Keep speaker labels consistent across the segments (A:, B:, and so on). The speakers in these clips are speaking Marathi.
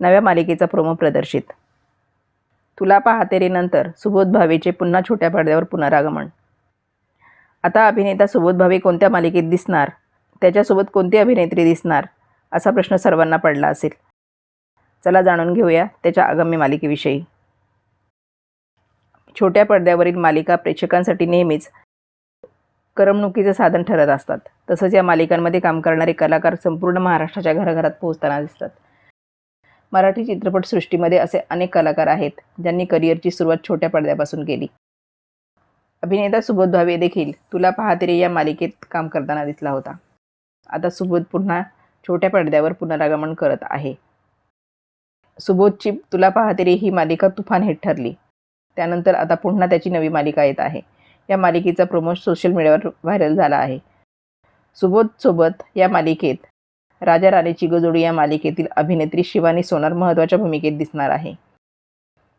A: नव्या मालिकेचा प्रोमो प्रदर्शित. तुला पाहते रे नंतर सुबोध भावेचे पुन्हा छोट्या पडद्यावर पुनरागमन. आता अभिनेता सुबोध भावे कोणत्या मालिकेत दिसणार? त्याच्यासोबत कोणती अभिनेत्री दिसणार? असा प्रश्न सर्वांना पडला असेल. चला जाणून घेऊया त्याच्या आगामी मालिकेविषयी. छोट्या पडद्यावरील मालिका प्रेक्षकांसाठी नेहमीच करमणुकीचं साधन ठरत असतात. तसंच या मालिकांमध्ये काम करणारे कलाकार संपूर्ण महाराष्ट्राच्या घराघरात पोहोचताना दिसतात. मराठी चित्रपटसृष्टीमध्ये असे अनेक कलाकार आहेत ज्यांनी करिअरची सुरुवात छोट्या पडद्यापासून केली. अभिनेता सुबोध भावे देखील तुला पाहते रे या मालिकेत काम करताना दिसला होता. आता सुबोध पुन्हा छोट्या पडद्यावर पुनरागमन करत आहे. सुबोधची तुला पाहते रे ही मालिका तुफान हिट ठरली. त्यानंतर आता पुन्हा त्याची नवी मालिका येत आहे. या मालिकेचा प्रोमो सोशल मीडियावर व्हायरल झाला आहे. सुबोधसोबत या मालिकेत राजा राणीची गजोडी या मालिकेतील अभिनेत्री शिवानी सोनार महत्त्वाच्या भूमिकेत दिसणार आहे.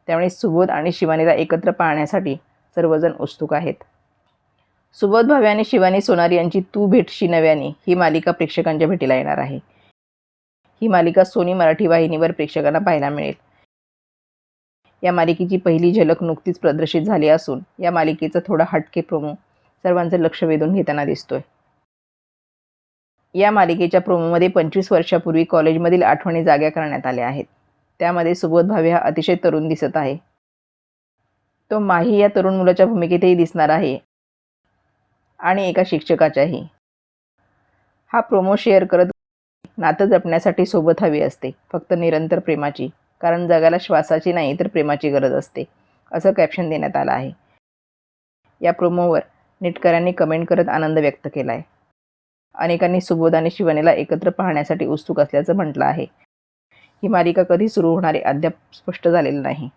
A: त्यामुळे सुबोध आणि शिवानीला एकत्र पाहण्यासाठी सर्वजण उत्सुक आहेत. सुबोध भावे आणि शिवानी सोनार यांची तू भेटशी नव्याने ही मालिका प्रेक्षकांच्या भेटीला येणार आहे. ही मालिका सोनी मराठी वाहिनीवर प्रेक्षकांना पाहायला मिळेल. या मालिकेची पहिली झलक नुकतीच प्रदर्शित झाली असून या मालिकेचा थोडा हटके प्रोमो सर्वांचं लक्ष वेधून घेताना दिसतोय. या मालिकेच्या प्रोमोमध्ये पंचवीस वर्षापूर्वी कॉलेजमधील आठवणी जाग्या करण्यात आल्या आहेत. त्यामध्ये सुबोध भावे हा अतिशय तरुण दिसत आहे. तो माही या तरुण मुलाच्या भूमिकेतही दिसणार आहे. आणि एका शिक्षकाच्याही. हा प्रोमो शेअर करत नातं जपण्यासाठी सोबत हवी असते. फक्त निरंतर प्रेमाची. कारण जगाला श्वासाची नाही तर प्रेमाची गरज असते. असं कॅप्शन देण्यात आलं आहे. या प्रोमोवर नेटकऱ्यांनी कमेंट करत आनंद व्यक्त केला आहे अनेकांनी सुबोध आणि शिवानीला एकत्र पाहण्यासाठी उत्सुक असल्याचं म्हटलं आहे. ही मालिका कधी सुरू होणारे अद्याप स्पष्ट झालेलं नाही.